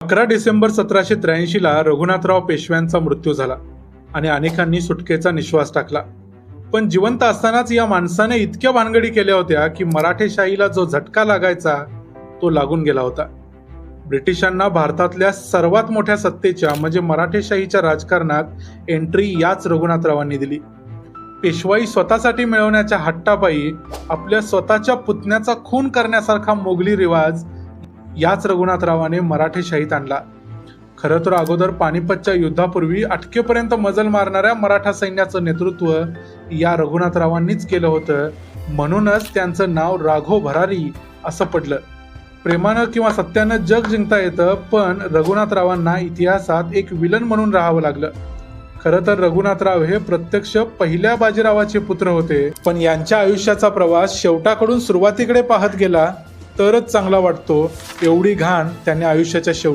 अकरा डिसेंबर सतराशे त्र्याऐंशीला रघुनाथराव पेशव्यांचा मृत्यू झाला आणि अनेकांनी सुटकेचा निश्वास टाकला. पण जिवंत असतानाच या माणसाने इतक्या भानगडी केल्या होत्या की मराठेशाहीला जो झटका लागायचा तो लागून गेला होता. ब्रिटिशांना भारतातल्या सर्वात मोठ्या सत्तेच्या म्हणजे मराठेशाहीच्या राजकारणात एंट्री याच रघुनाथरावांनी दिली. पेशवाई स्वतःसाठी मिळवण्याच्या हट्टापायी आपल्या स्वतःच्या पुतण्याचा खून करण्यासारखा मोगली रिवाज याच रघुनाथरावाने मराठेशाहीत आणला. खरं तर अगोदर पानिपतच्या युद्धापूर्वी अटकेपर्यंत मजल मारणाऱ्या मराठा सैन्याचं नेतृत्व या रघुनाथरावांनीच केलं होतं. म्हणूनच त्यांचं नाव राघो भरारी असं पडलं. प्रेमानं किंवा सत्यानं जग जिंकता येतं पण रघुनाथरावांना इतिहासात एक विलन म्हणून राहावं लागलं. खरं तर रघुनाथराव हे प्रत्यक्ष पहिल्या बाजीरावाचे पुत्र होते पण यांच्या आयुष्याचा प्रवास शेवटाकडून सुरुवातीकडे पाहत गेला तरच चांगला वाटतो एवढी घाण त्यांनी आयुष्याच्या शेवटी